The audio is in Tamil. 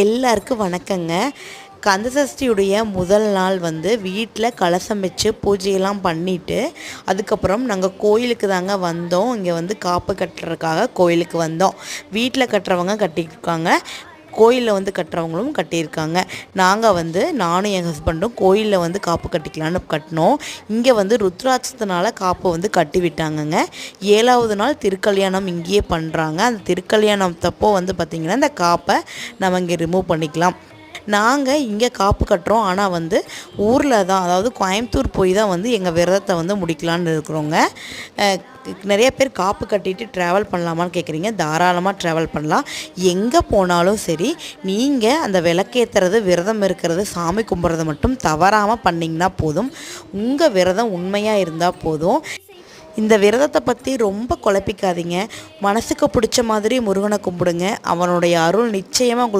எல்லாருக்கும் வணக்கங்க. கந்தசஷ்டியுடைய முதல் நாள் வந்து வீட்டில் கலசம் வச்சு பூஜையெல்லாம் பண்ணிவிட்டு அதுக்கப்புறம் நாங்கள் கோயிலுக்கு தாங்க வந்தோம். இங்கே வந்து காப்பு கட்டுறதுக்காக கோயிலுக்கு வந்தோம். வீட்டில் கட்டுறவங்க கட்டியிருக்காங்க. கோயிலில் வந்து கட்டுறவங்களும் கட்டியிருக்காங்க. நாங்கள் வந்து நானும் என் ஹஸ்பண்டும் கோயிலில் வந்து காப்பு கட்டிக்கலான்னு கட்டினோம். இங்கே வந்து ருத்ராட்சத்தினால காப்பு வந்து கட்டி விட்டாங்கங்க. ஏழாவது நாள் திருக்கல்யாணம் இங்கேயே பண்ணுறாங்க அந்த திருக்கல்யாணத்தப்போ வந்து பார்த்திங்கன்னா இந்த காப்பை நம்ம இங்கே ரிமூவ் பண்ணிக்கலாம். நாங்கள் இங்கே காப்பு கட்டுறோம். ஆனால் வந்து ஊரில் தான் அதாவது கோயம்புத்தூர் போய் தான் வந்து எங்கள் விரதத்தை வந்து முடிக்கலான்னு இருக்கிறோங்க. நிறைய பேர் காப்பு கட்டிட்டு ட்ராவல் பண்ணலாமான்னு கேட்குறீங்க தாராளமாக ட்ராவல் பண்ணலாம். எங்கே போனாலும் சரி நீங்கள் அந்த விளக்கேற்றுறது விரதம் இருக்கிறது சாமி கும்பிட்றது மட்டும் தவறாமல் பண்ணிங்கன்னா போதும். உங்கள் விரதம் உண்மையாக இருந்தால் போதும். இந்த விரதத்தை பற்றி ரொம்ப குழப்பிக்காதீங்க. மனசுக்கு பிடிச்ச மாதிரி முருகனை கும்பிடுங்க. அவனுடைய அருள் நிச்சயமாக உங்களுக்கு